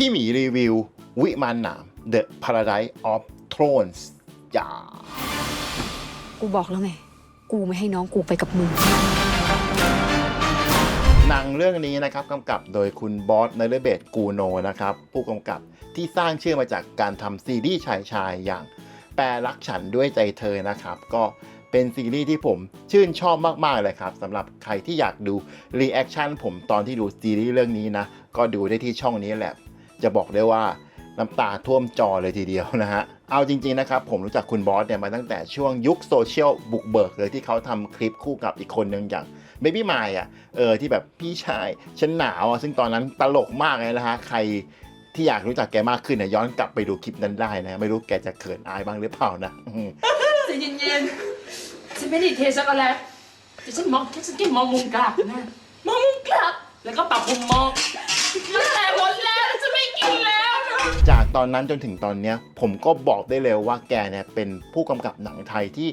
พี่หมีรีวิว วิมานหนาม The Paradise of Thrones อย่ากูบอกแล้วไง กูไม่ให้น้องกูไปกับมึง หนังเรื่องนี้นะครับกำกับโดยคุณบอสเนเลเบตกูโนนะครับ ผู้กำกับที่สร้างชื่อมาจากการทำซีรีส์ชายชายๆอย่าง แปรรักฉันด้วยใจเธอนะครับ ก็เป็นซีรีส์ที่ผมชื่นชอบมาก ๆ เลยครับสำหรับใครที่อยากดูรีแอคชั่นผมตอนที่ดูซีรีส์เรื่องนี้นะ ก็ดูได้ที่ช่องนี้แหละ จะบอกได้ว่าน้ำตาท่วมจอเลยทีเดียวนะฮะ เอาจริง ๆ นะครับ ผมรู้จักคุณบอสเนี่ยมาตั้งแต่ช่วงยุคโซเชียลบุกเบิกเลยที่เขาทำคลิปคู่กับอีกคนหนึ่งอย่างเบบี้มายอะ เออ ที่แบบพี่ชายฉันหนาวอะ ซึ่งตอนนั้นตลกมากเลยนะฮะ ใครที่อยากรู้จักแกมากขึ้นเนี่ยย้อนกลับไปดูคลิปนั้นได้นะ ไม่รู้แกจะเขินอายบ้างหรือเปล่านะอืมใจเย็นๆฉันไม่ได้เทช็อกโกแลตแต่ฉันมองแค่ฉันแค่มองมุมกลับนะมองมุมกลับ แล้วก็ปรับมุมมอง จากตอนนั้นจนถึงตอนเนี้ยผมก็บอกได้เลยว่าแกเนี่ยเป็นผู้กำกับหนังไทยที่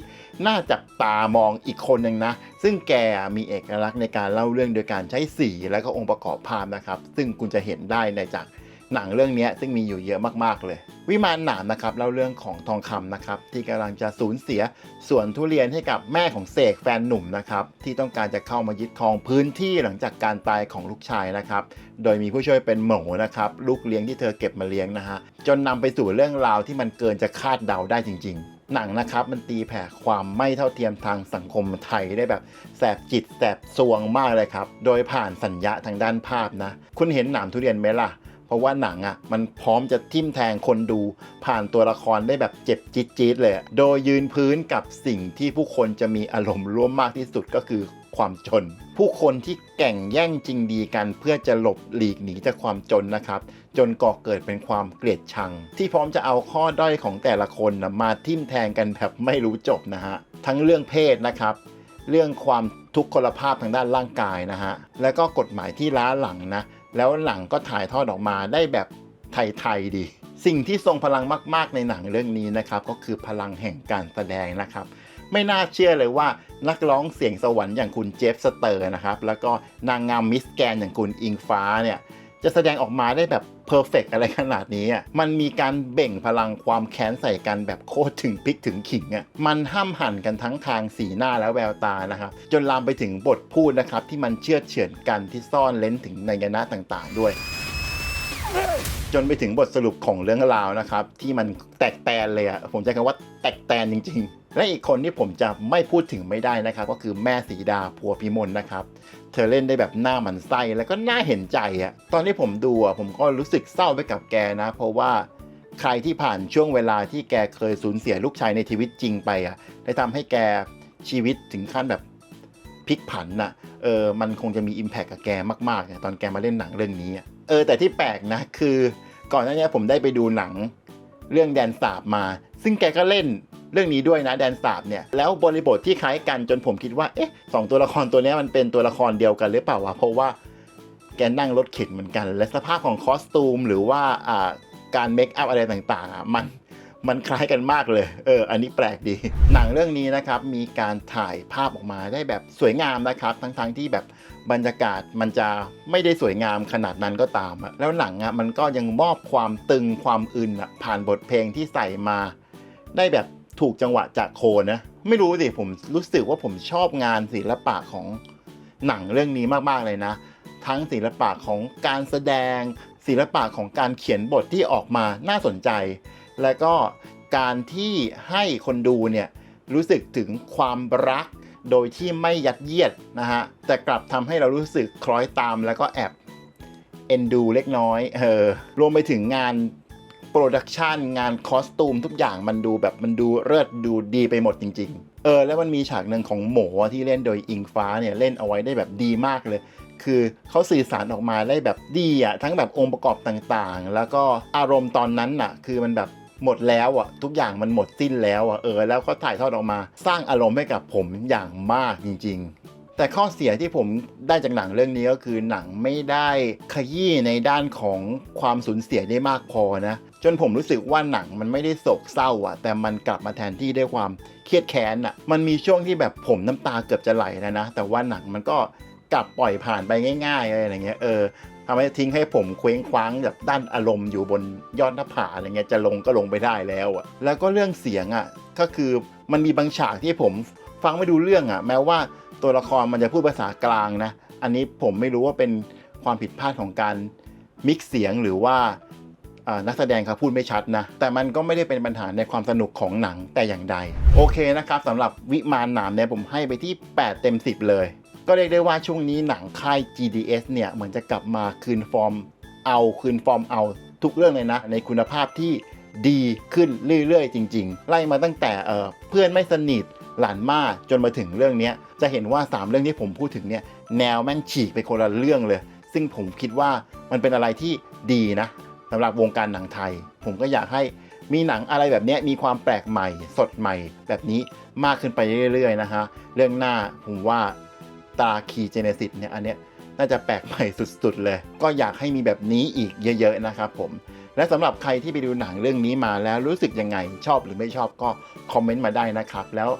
น่าจับตามองอีกคนหนึ่งนะ ซึ่งแกมีเอกลักษณ์ในการเล่าเรื่องโดยการใช้สีและก็องค์ประกอบภาพนะครับ ซึ่งคุณจะเห็นได้ในจากหนังเรื่องนี้ซึ่งมีอยู่เยอะมากๆเลย วิมานหนามนะครับเล่าเรื่องของทองคำนะครับที่กำลังจะสูญเสียสวนทุเรียนให้กับแม่ของเสกแฟนหนุ่มนะครับที่ต้องการจะเข้ามายึดครองพื้นที่หลังจากการตายของลูกชายนะครับโดยมีผู้ช่วยเป็นหมูนะครับลูกเลี้ยงที่เธอเก็บมาเลี้ยงนะฮะจนนำไปสู่เรื่องราวที่มันเกินจะคาดเดาได้จริง ๆ หนังนะครับมันตีแผ่ความไม่เท่าเทียมทางสังคมไทยได้แบบแสบจิตแสบสวงมากเลยครับโดยผ่านสัญญาทางด้านภาพนะคุณเห็นหนามทุเรียนไหมล่ะ เพราะว่าหนังอะมันพร้อมจะทิ่มแทงคนดู ผ่านตัวละครได้แบบเจ็บจี๊ดๆเลยโดยยืนพื้นกับสิ่งที่ผู้คนจะมีอารมณ์ร่วมมากที่สุดก็คือความจน ผู้คนที่แก่งแย่งจริงดีกันเพื่อจะหลบหลีกหนีจากความจนนะครับ จนก่อเกิดเป็นความเกลียดชัง ที่พร้อมจะเอาข้อด้อยของแต่ละคนนะมาทิ่มแทงกันแบบไม่รู้จบนะฮะทั้งเรื่องเพศนะครับ เรื่องความทุกขลภาพทางด้านร่างกายนะฮะแล้วก็กฎหมายที่ล้าหลังนะ แล้วหลังก็ถ่ายทอดออกมาได้แบบไทยๆดี สิ่งที่ทรงพลังมากๆในหนังเรื่องนี้นะครับ ก็คือพลังแห่งการแสดงนะครับ ไม่น่าเชื่อเลยว่านักร้องเสียงสวรรค์อย่างคุณเจฟสเตอร์นะครับ แล้วก็นางงามมิสแกนอย่างคุณอิงฟ้าเนี่ยจะแสดงออกมาได้แบบ เพอร์เฟกอะไรขนาดนี้อะมันมีการเบ่งพลังความแค้นใส่กันแบบโคตรถึงพริกถึงขิงอะมันห้ามหันกันทั้งทางสีหน้าและแววตานะครับจนลามไปถึงบทพูดนะครับที่มันเชื่อเฉือนกันที่ซ่อนเลนถึงในยยะต่างๆ ด้วยจนไปถึงบทสรุปของเรื่องราวนะครับ ที่มันแตกแตนเลยอะผมใช้คำว่าแตกแตนจริง ๆ และอีกคนที่ผมจะไม่พูดถึงไม่ได้นะครับก็คือแม่สีดาพัวพิมลนะครับเธอเล่นได้แบบหน้ามันไส้แล้วก็น่าเห็นใจอะตอนที่ผมดูอะผมก็รู้สึกเศร้าไปกับแกนะ เพราะว่าใครที่ผ่านช่วงเวลาที่แกเคยสูญเสียลูกชายในชีวิตจริงไปอะได้ทำให้แกชีวิตถึงขั้นแบบพลิกผันน่ะเออมันคงจะมี Impact กับแกมากๆเนี่ยตอนแกมาเล่นหนังเรื่องนี้อะเออแต่ที่แปลกนะคือ ก่อนหน้านี้ผมได้ไปดูหนังเรื่องแดนสาบมา ซึ่งแกก็เล่น เรื่องนี้ด้วยนะแดนสาบเนี่ยแล้วบริบทที่คล้ายกันจนผมคิดว่าเอ๊ะสองตัวละครตัวนี้มันเป็นตัวละครเดียวกันหรือเปล่าวะเพราะว่าแกนั่งรถเข็นเหมือนกัน และสภาพของคอสตูม หรือว่าอ่าการเมคอัพอะไรต่างๆอะมันมันคล้ายกันมากเลย เออ อันนี้แปลกดี หนังเรื่องนี้นะครับ มีการถ่ายภาพออกมาได้แบบสวยงามนะครับ ทั้งๆที่แบบบรรยากาศมันจะไม่ได้สวยงามขนาดนั้นก็ตาม แล้วหนังอะมันก็ยังมอบความตึงความอึนอะผ่านบทเพลงที่ใส่มา ได้แบบ ถูกจังหวะจากโคนนะ ไม่รู้สิผมรู้สึกว่าผมชอบงานศิลปะของหนังเรื่องนี้มากๆเลยนะ ทั้งศิลปะของการแสดง ศิลปะของการเขียนบทที่ออกมาน่าสนใจ และก็การที่ให้คนดูเนี่ยรู้สึกถึงความรักโดยที่ไม่ยัดเยียดนะฮะแต่กลับทำให้เรารู้สึกคล้อยตามแล้วก็แอบเอ็นดูเล็กน้อยเออรวมไปถึงงาน โปรดักชันงานคอสตูมทุกอย่างมันดูแบบมันดูเลิศดูดีไปหมดจริง ๆ เออ แล้วมันมีฉากหนึ่งของหมูที่เล่นโดยอิงฟ้าเนี่ยเล่นเอาไว้ได้แบบดีมากเลย คือเขาสื่อสารออกมาได้แบบดีอะทั้งแบบองค์ประกอบต่างๆ แล้วก็อารมณ์ตอนนั้นน่ะ คือมันแบบหมดแล้วอะทุกอย่างมันหมดสิ้นแล้วอะเออแล้วเขาถ่ายทอดออกมา สร้างอารมณ์ให้กับผมอย่างมากจริง ๆแต่ข้อเสียที่ผมได้จากหนังเรื่องนี้ก็คือหนังไม่ได้ขยี้ในด้านของความสูญเสียได้มากพอนะ จนผมรู้สึกว่าหนังมันไม่ได้โศกเศร้าอะแต่มันกลับมาแทนที่ด้วยความเครียดแค้นอะมันมีช่วงที่แบบผมน้ำตาเกือบจะไหลแล้วนะ แต่ว่าหนังมันก็กลับปล่อยผ่านไปง่ายๆอะไรอย่างเงี้ยเออทำให้ทิ้งให้ผมเคว้งคว้างแบบด้านอารมณ์อยู่บนยอดหน้าผาอะไรเงี้ยจะลงก็ลงไปได้แล้วอะแล้วก็เรื่องเสียงอะก็คือมันมีบางฉากที่ผมฟังไม่ดูเรื่องอะแม้ว่าตัวละครมันจะพูดภาษากลางนะ อันนี้ผมไม่รู้ว่าเป็นความผิดพลาดของการมิกซ์เสียงหรือว่า นักแสดงเขาพูดไม่ชัดนะ แต่มันก็ไม่ได้เป็นปัญหาในความสนุกของหนังแต่อย่างใด โอเคนะครับสำหรับวิมานหนามเนี่ยผมให้ไปที่ 8 เต็ม 10 เลย ก็เรียกได้ว่าช่วงนี้หนังค่าย GDS เนี่ยเหมือนจะกลับมาคืนฟอร์มเอาคืนฟอร์มเอา ทุกเรื่องเลยนะ ในคุณภาพที่ดีขึ้นเรื่อยๆ จริง ๆ ไล่มาตั้งแต่เเพื่อนไม่สนิทหลานมาจนมาถึงเรื่องนี้จะเห็นว่า 3 เรื่องที่ผมพูดถึงเนี่ยแนวแม่งฉีกไปคนละเรื่องเลย ซึ่งผมคิดว่ามันเป็นอะไรที่ดีนะ สำหรับวงการหนังไทย ผมก็อยากให้มีหนังอะไรแบบนี้มีความแปลกใหม่ สดใหม่ แบบนี้มากขึ้นไปเรื่อยๆนะฮะเรื่องหน้าผมว่าตาคีเจเนซิสเนี่ยอันเนี้ยน่าจะแปลกใหม่สุดๆเลย ก็อยากให้มีแบบนี้อีกเยอะๆนะครับผม และสำหรับใครที่ไปดูหนังเรื่องนี้มาแล้วรู้สึกยังไงชอบหรือไม่ชอบก็คอมเมนต์มาได้นะครับแล้ว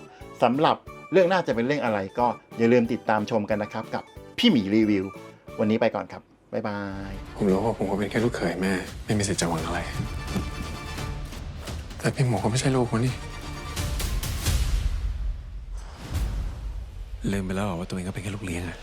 สำหรับเรื่องหน้าจะเป็นเรื่องอะไรก็อย่าลืมติดตามชมกันนะครับกับพี่หมีรีวิว วันนี้ไปก่อนครับ บ๊ายบาย ผมรู้ว่าผมก็เป็นแค่ลูกเขยแม่ ไม่มีสิทธิ์จะหวังอะไร แต่พี่หมูก็ไม่ใช่ลูกคนนี่ลืมไปแล้วเหรอว่าตัวเองก็เป็นแค่ลูกเลี้ยงอะ